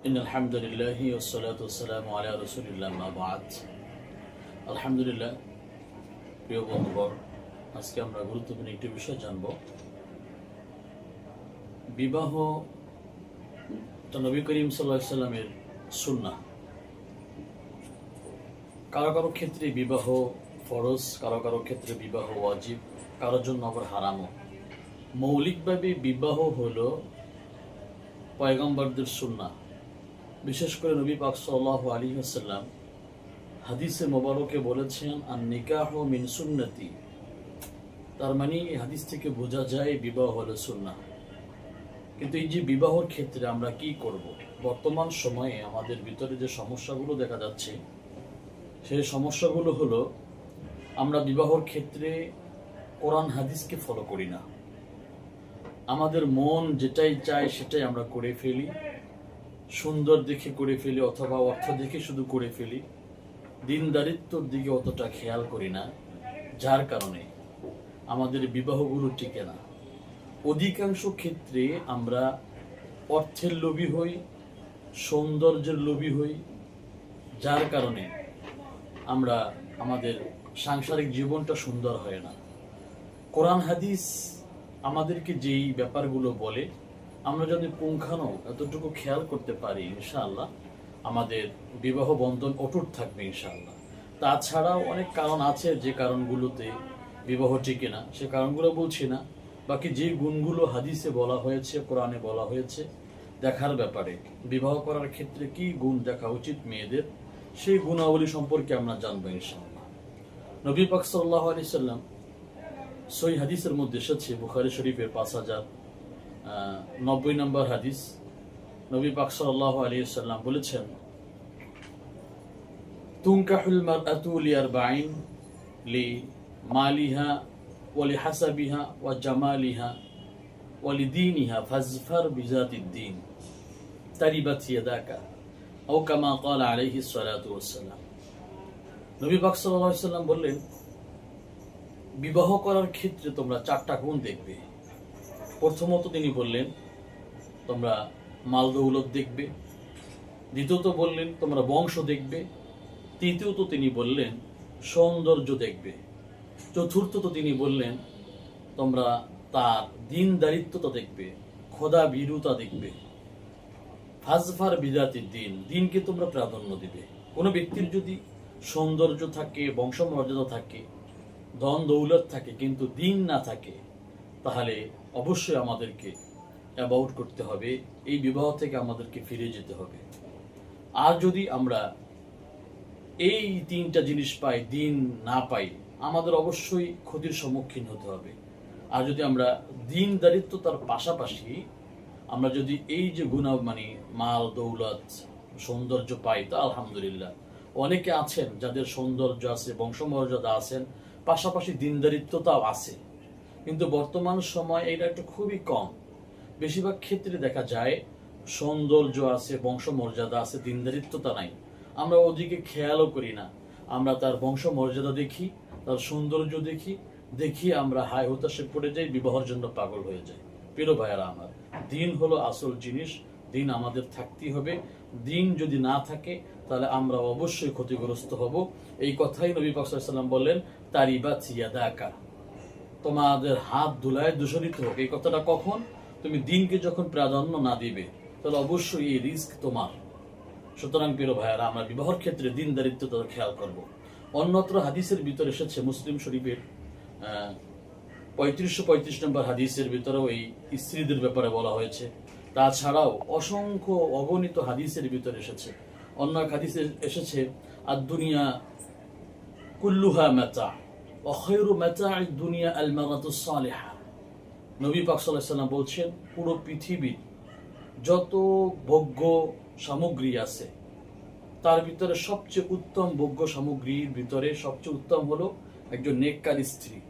إن الحمد لله والصلاة والسلام على رسول الله ما بعد আলহামদুলিল্লাহ প্রিয় বন্ধুবর আজকে আমরা গুরুত্বপূর্ণ একটি বিষয় জানব বিবাহ তো নবী করিম সাল্লাহ সাল্লামের সুন্না কারো কারো ক্ষেত্রে বিবাহ ফরজ কারো কারো ক্ষেত্রে বিবাহ ওয়াজিব কারোর জন্য আবার হারামও মৌলিকভাবে বিবাহ হলো পয়গম্বরদের সুন্না বিশেষ করে নবী পাক সাল্লাহ আলী আসাল্লাম হাদিসে মোবারকে বলেছেন আর নিকাহ মিন সুন্নতি। তার মানে এই হাদিস থেকে বোঝা যায় বিবাহ হলো সুন্না কিন্তু এই যে বিবাহর ক্ষেত্রে আমরা কি করব? বর্তমান সময়ে আমাদের ভিতরে যে সমস্যাগুলো দেখা যাচ্ছে, সেই সমস্যাগুলো হলো আমরা বিবাহর ক্ষেত্রে কোরআন হাদিসকে ফলো করি না। আমাদের মন যেটাই চায় সেটাই আমরা করে ফেলি। সুন্দর দেখে করে ফেলি অথবা অর্থ দেখে শুধু করে ফেলি, দিন দিনদারিত্বর দিকে অতটা খেয়াল করি না, যার কারণে আমাদের বিবাহগুলো টিকে না। অধিকাংশ ক্ষেত্রে আমরা অর্থের লোভী হই, সৌন্দর্যের লোভী হই, যার কারণে আমরা আমাদের সাংসারিক জীবনটা সুন্দর হয় না। কোরআন হাদিস আমাদেরকে যেই ব্যাপারগুলো বলে আমরা যদি পুঙ্খানো এতটুকু খেয়াল করতে পারি, ইনশাআল্লাহ, আমাদের বিবাহ বন্ধন অটুট থাকবে, ইনশাআল্লাহ। তাছাড়াও অনেক কারণ আছে যে কারণগুলোতে বিবাহ টিকে না, সে কারণগুলো বলছি না। বাকি যে গুণগুলো হাদিসে বলা হয়েছে, কোরআনে বলা হয়েছে, দেখার ব্যাপারে বিবাহ করার ক্ষেত্রে কি গুণ দেখা উচিত মেয়েদের, সেই গুণাবলী সম্পর্কে আমরা জানব, ইনশাআল্লাহ। নবী পাক সাল্লাহ আলি সাল্লাম সই হাদিসের মধ্যে এসেছে, বুখারি শরীফের পাঁচ হাজার নব্বই নম্বর হাদিস। নবী পাক সাল্লাহ আলী সাল্লাম বলেছেন, তুনকাহুল মারআতু লিআরবাইন লি মালিহা ওয়ালি হাসাবিহা ওয়া জামালিহা ওয়ালি দীনিহা ফাজফার বিজাতিদ দ্বীন তারিবাত ইয়াদাকা আও কামা ক্বালা আলাইহিস সালাতু ওয়াসসালাম। নবী পাক সাল্লাল্লাহু আলাইহি সাল্লাম বললেন, বিবাহ করার ক্ষেত্রে তোমরা চারটা গুণ দেখবে। প্রথমত তিনি বললেন, তোমরা মাল দৌলত দেখবে। দ্বিতীয়ত বললেন, তোমরা বংশ দেখবে। তৃতীয়ত তিনি বললেন, সৌন্দর্য দেখবে। চতুর্থত তিনি বললেন, তোমরা তার দিন দিনদারিত্বতা দেখবে খোদা বিরুতা দেখবে। ফাজফার বিজাতির দিন, দিনকে তোমরা প্রাধান্য দিবে। কোনো ব্যক্তির যদি সৌন্দর্য থাকে, বংশমর্যাদা থাকে, ধন দৌলত থাকে, কিন্তু দিন না থাকে তাহলে অবশ্যই আমাদেরকে অ্যাবাউট করতে হবে। এই বিবাহ থেকে আমাদেরকে ফিরে যেতে হবে। আর যদি আমরা এই তিনটা জিনিস পাই, দিন না পাই, আমাদের অবশ্যই ক্ষতির সম্মুখীন হতে হবে। আর যদি আমরা দিন দারিদ্রতার পাশাপাশি আমরা যদি এই যে গুণা মানে মাল, দৌলত, সৌন্দর্য পাই, তা আলহামদুলিল্লাহ। অনেকে আছেন যাদের সৌন্দর্য আছে, বংশমর্যাদা আছেন, পাশাপাশি দিনদারিত্বতাও আছে। কিন্তু বর্তমান সময় এটা একটু খুবই কম। বেশিরভাগ ক্ষেত্রে দেখা যায়, সৌন্দর্য আছে, বংশমর্যাদা আছে, দিনদারিত্বতা নাই। আমরা ওদিকে খেয়ালও করি না। আমরা তার বংশমর্যাদা দেখি, তার সৌন্দর্য দেখি দেখি আমরা হাই হতাশে পড়ে যাই, বিবাহের জন্য পাগল হয়ে যাই। প্রিয় ভাইয়ারা আমার, দিন হলো আসল জিনিস, দিন আমাদের থাকতেই হবে। দিন যদি না থাকে, তাহলে আমরা অবশ্যই ক্ষতিগ্রস্ত হব। এই কথাই নবী পাকসাল্লাম বললেন তারিবা ছিয়াদাকা তোমাদের হাত ধুলায় দূষণিত হোক এই কথাটা কখন? তুমি দিনকে যখন প্রাধান্য না দিবে, তাহলে অবশ্যই এই রিস্ক তোমার। সুতরাং প্রিয় ভাইয়ারা, আমরা বিবাহর ক্ষেত্রে দিন দারিদ্রতা খেয়াল করব। অন্যত্র হাদিসের ভিতরে এসেছে মুসলিম শরীফের পঁয়ত্রিশশো পঁয়ত্রিশ নম্বর হাদিসের ভিতরেও এই স্ত্রীদের ব্যাপারে বলা হয়েছে। তাছাড়াও অসংখ্য অগণিত হাদিসের ভিতরে এসেছে। অন্য এক হাদিসে এসেছে আর দুনিয়া কুল্লুহা মেতা। অখৈরু দুনিয়া নবী বলছেন, পুরো পৃথিবীর যত ভোগ্য সামগ্রী আছে, তার ভিতরে সবচেয়ে উত্তম ভোগ্য সামগ্রীর ভিতরে সবচেয়ে উত্তম হলো একজন নেককার স্ত্রী।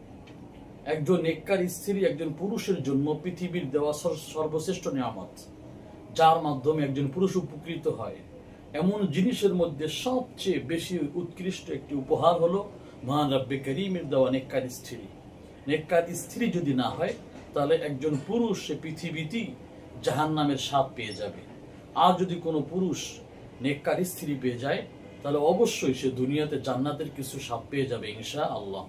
একজন নেককার স্ত্রী একজন পুরুষের জন্য পৃথিবীর দেওয়া সর- সর্বশ্রেষ্ঠ নিয়ামত, যার মাধ্যমে একজন পুরুষ উপকৃত হয়। এমন জিনিসের মধ্যে সবচেয়ে বেশি উৎকৃষ্ট একটি উপহার হলো মহান রাব্বে করিমের দেওয়া নেককার স্ত্রী। নেককার স্ত্রী যদি না হয়, তাহলে একজন পুরুষ সে পৃথিবীতেই জাহান নামের স্বাদ পেয়ে যাবে। আর যদি কোনো পুরুষ নেককার স্ত্রী পেয়ে যায়, তাহলে অবশ্যই সে দুনিয়াতে জান্নাতের কিছু সাপ পেয়ে যাবে ইনশা আল্লাহ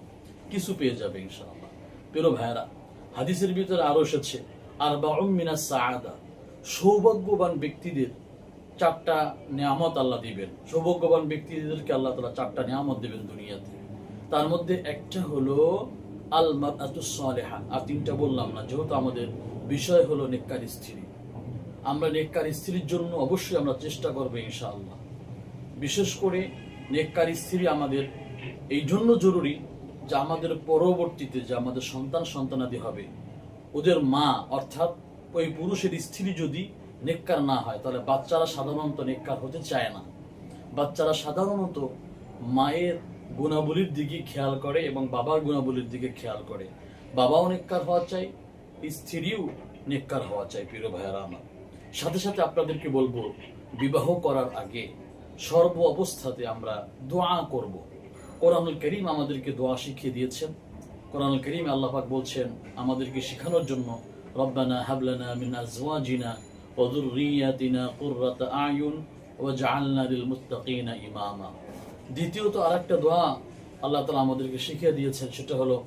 কিছু পেয়ে যাবে ইনশা আল্লাহ পেরো ভাইরা হাদিসের ভিতরে আরও এসেছে আর বা মিনা সাআদা। সৌভাগ্যবান ব্যক্তিদের চারটা নিয়ামত আল্লাহ দিবেন। সৌভাগ্যবান ব্যক্তিদেরকে আল্লাহ তালা চারটা নিয়ামত দিবেন দুনিয়াতে। তার মধ্যে একটা হলো আল মাতুসালেহা আর তিনটা বললাম না, যেহেতু আমাদের বিষয় হলো নেককার স্ত্রী। আমরা নেককার স্ত্রীর জন্য অবশ্যই আমরা চেষ্টা করব ইনশাআল্লাহ। বিশেষ করে নেককার স্ত্রী আমাদের এই জন্য জরুরি যে আমাদের পরবর্তীতে যে আমাদের সন্তান সন্তানাদি হবে, ওদের মা অর্থাৎ ওই পুরুষের স্ত্রী যদি নেককার না হয়, তাহলে বাচ্চারা সাধারণত নেককার হতে চায় না। বাচ্চারা সাধারণত মায়ের গুণাবলীর দিকে খেয়াল করে এবং বাবার গুণাবলীর দিকে খেয়াল করে। বাবাও নেককার হওয়া চাই, স্ত্রীও নেককার হওয়া চাই, প্রিয় ভাইয়ারা আমার। সাথে সাথে আপনাদেরকে বলব, বিবাহ করার আগে সর্ব অবস্থাতে আমরা দোয়া করব। কোরআনুল করিম আমাদেরকে দোয়া শিখিয়ে দিয়েছেন। কোরআনুল করিম আল্লাহ পাক বলছেন, আমাদেরকে শেখানোর জন্য রব্বানা হাবলানা মিন আজওয়াজিনা ওয়া যুররিয়াতিনা কুররাতা আয়ুন ওয়াজআলনা লিল মুত্তাকিনা ইমামা। দ্বিতীয়ত আরেকটা দোয়া আল্লাহ তাআলা আমাদেরকে শিখিয়ে দিয়েছেন, সেটা হলো,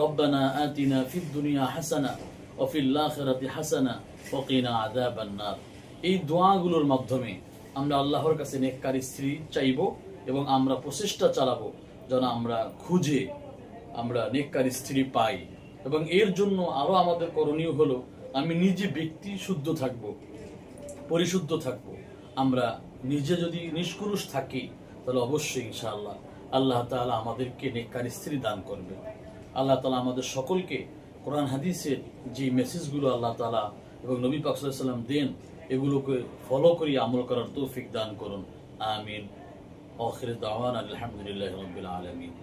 রব্বানা আতিনা ফিদ দুনিয়া হাসানা ফিল হাসানা ওয়া কিনা আযাবান এই দোয়াগুলোর মাধ্যমে আমরা আল্লাহর কাছে নেককার স্ত্রী চাইব এবং আমরা প্রচেষ্টা চালাবো যেন আমরা খুঁজে আমরা নেককার স্ত্রী পাই। এবং এর জন্য আরও আমাদের করণীয় হলো, আমি নিজে ব্যক্তি শুদ্ধ থাকব, পরিশুদ্ধ থাকব। আমরা নিজে যদি নিষ্কুরুষ থাকি তাহলে অবশ্যই ইনশাআল্লাহ আল্লাহ তালা আমাদেরকে নেককার স্ত্রী দান করবে আল্লাহ তালা আমাদের সকলকে কোরআন, হাদিসের যে মেসেজগুলো আল্লাহ তালা এবং নবী পাক সাল্লাল্লাহু আলাইহি সাল্লাম দেন, এগুলোকে ফলো করি আমল করার তৌফিক দান করুন। আমিন। আলহামদুলিল্লাহ দাওয়ান আলমিন রাব্বিল আলামিন।